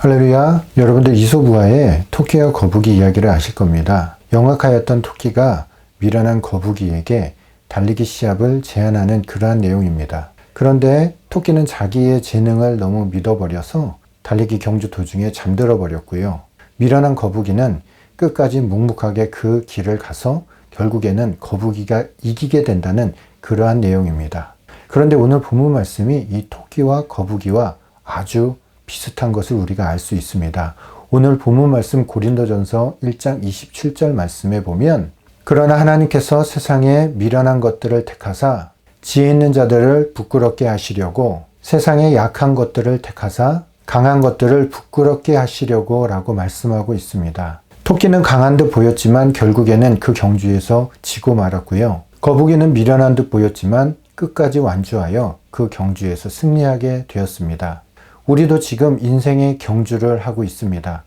할렐루야. 여러분들 이소부화의 토끼와 거북이 이야기를 아실 겁니다. 영악하였던 토끼가 미련한 거북이에게 달리기 시합을 제안하는 그러한 내용입니다. 그런데 토끼는 자기의 재능을 너무 믿어버려서 달리기 경주 도중에 잠들어 버렸고요. 미련한 거북이는 끝까지 묵묵하게 그 길을 가서 결국에는 거북이가 이기게 된다는 그러한 내용입니다. 그런데 오늘 본문 말씀이 이 토끼와 거북이와 아주 비슷한 것을 우리가 알 수 있습니다. 오늘 본문 말씀 고린도전서 1장 27절 말씀에 보면 그러나 하나님께서 세상에 미련한 것들을 택하사 지혜 있는 자들을 부끄럽게 하시려고 세상에 약한 것들을 택하사 강한 것들을 부끄럽게 하시려고 라고 말씀하고 있습니다. 토끼는 강한 듯 보였지만 결국에는 그 경주에서 지고 말았고요. 거북이는 미련한 듯 보였지만 끝까지 완주하여 그 경주에서 승리하게 되었습니다. 우리도 지금 인생의 경주를 하고 있습니다.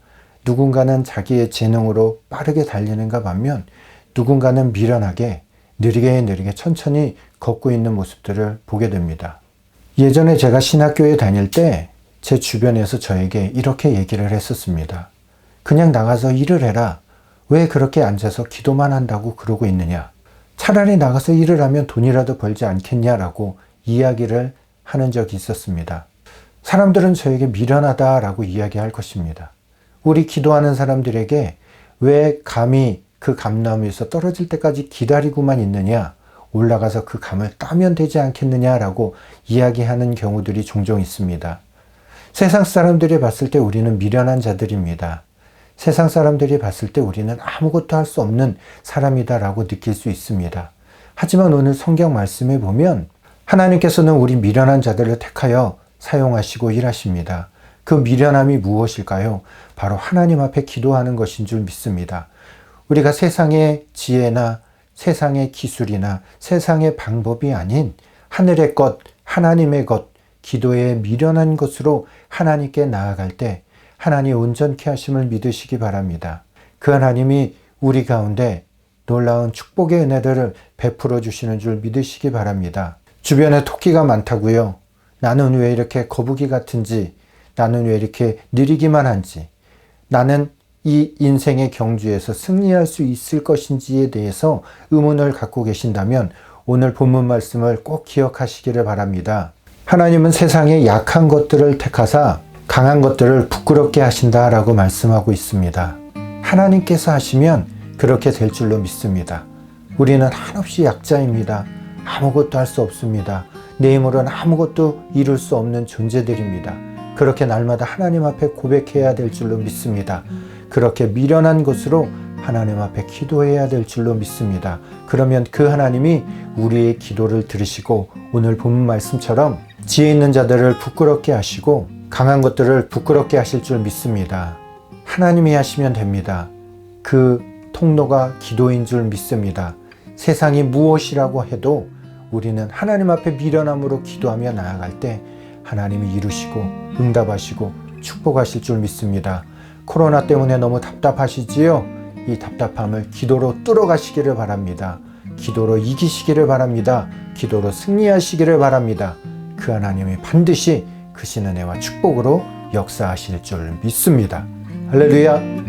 누군가는 자기의 재능으로 빠르게 달리는가 반면 누군가는 미련하게 느리게 느리게 천천히 걷고 있는 모습들을 보게 됩니다. 예전에 제가 신학교에 다닐 때 제 주변에서 저에게 이렇게 얘기를 했었습니다. 그냥 나가서 일을 해라. 왜 그렇게 앉아서 기도만 한다고 그러고 있느냐. 차라리 나가서 일을 하면 돈이라도 벌지 않겠냐라고 이야기를 하는 적이 있었습니다. 사람들은 저에게 미련하다라고 이야기할 것입니다. 우리 기도하는 사람들에게 왜 감히 그 감나무에서 떨어질 때까지 기다리고만 있느냐, 올라가서 그 감을 따면 되지 않겠느냐라고 이야기하는 경우들이 종종 있습니다. 세상 사람들이 봤을 때 우리는 미련한 자들입니다. 세상 사람들이 봤을 때 우리는 아무것도 할 수 없는 사람이다라고 느낄 수 있습니다. 하지만 오늘 성경 말씀에 보면 하나님께서는 우리 미련한 자들을 택하여 사용하시고 일하십니다. 그 미련함이 무엇일까요? 바로 하나님 앞에 기도하는 것인 줄 믿습니다. 우리가 세상의 지혜나 세상의 기술이나 세상의 방법이 아닌 하늘의 것, 하나님의 것, 기도에 미련한 것으로 하나님께 나아갈 때 하나님 온전케 하심을 믿으시기 바랍니다. 그 하나님이 우리 가운데 놀라운 축복의 은혜들을 베풀어 주시는 줄 믿으시기 바랍니다. 주변에 토끼가 많다고요. 나는 왜 이렇게 거북이 같은지, 나는 왜 이렇게 느리기만 한지, 나는 이 인생의 경주에서 승리할 수 있을 것인지에 대해서 의문을 갖고 계신다면 오늘 본문 말씀을 꼭 기억하시기를 바랍니다. 하나님은 세상의 약한 것들을 택하사 강한 것들을 부끄럽게 하신다 라고 말씀하고 있습니다. 하나님께서 하시면 그렇게 될 줄로 믿습니다. 우리는 한없이 약자입니다. 아무것도 할 수 없습니다. 내 힘으로는 아무것도 이룰 수 없는 존재들입니다. 그렇게 날마다 하나님 앞에 고백해야 될 줄로 믿습니다. 그렇게 미련한 것으로 하나님 앞에 기도해야 될 줄로 믿습니다. 그러면 그 하나님이 우리의 기도를 들으시고 오늘 본문 말씀처럼 지혜 있는 자들을 부끄럽게 하시고 강한 것들을 부끄럽게 하실 줄 믿습니다. 하나님이 하시면 됩니다. 그 통로가 기도인 줄 믿습니다. 세상이 무엇이라고 해도 우리는 하나님 앞에 미련함으로 기도하며 나아갈 때 하나님이 이루시고 응답하시고 축복하실 줄 믿습니다. 코로나 때문에 너무 답답하시지요? 이 답답함을 기도로 뚫어가시기를 바랍니다. 기도로 이기시기를 바랍니다. 기도로 승리하시기를 바랍니다. 그 하나님이 반드시 크신 은혜와 축복으로 역사하실 줄 믿습니다. 할렐루야!